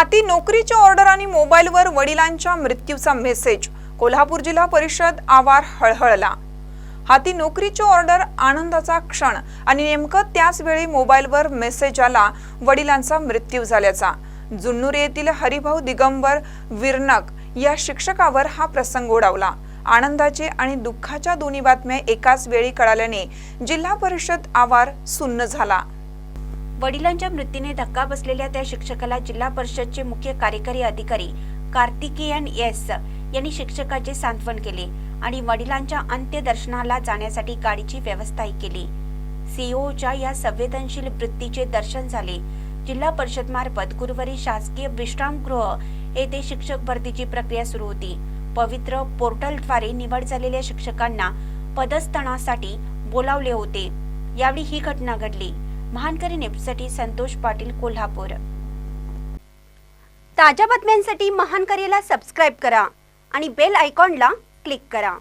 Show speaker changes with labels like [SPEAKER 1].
[SPEAKER 1] हाती नोकरीची ऑर्डर आणि मोबाईलवर वडिलांच्या मृत्यूचा मेसेज. कोल्हापूर जिल्हा परिषद आवार हळहळला. हाती नोकरीची ऑर्डर आनंदाचा क्षण आणि नेमकं त्याच वेळी मोबाईलवर मेसेज आला वडिलांचा मृत्यू झाल्याचा. जुन्नूर येथील हरिभाऊ दिगंबर विरनक या शिक्षकावर हा प्रसंग ओढावला. आनंदाचे आणि दुःखाच्या दोन्ही बातम्या एकाच वेळी कळाल्याने जिल्हा परिषद आवार सुन्न झाला.
[SPEAKER 2] वडिलांच्या मृत्यूने धक्का बसलेल्या त्या शिक्षकाला जिल्हा परिषदचे मुख्य कार्यकारी अधिकारी कार्तिकेयन एस यांनी शिक्षकाचे सांत्वन केले आणि वडिलांच्या अंत्यदर्शनाला जाण्यासाठी गाडीची व्यवस्थाही केली. सीओच्या या संवेदनशील वृत्तीचे दर्शन झाले. जिल्हा परिषद मार्फत गुरुवारी शासकीय विश्रामगृह येथे शिक्षक भरतीची प्रक्रिया सुरू होती. पवित्र पोर्टलद्वारे निवड झालेल्या शिक्षकांना पदस्थानासाठी बोलावले होते. यावेळी ही घटना घडली. महानकरी न्यूजसाठी संतोष पाटील कोल्हापूर. ताज्या बातम्यांसाठी महानकरीला सबस्क्राईब करा आणि बेल आयकॉनला क्लिक करा.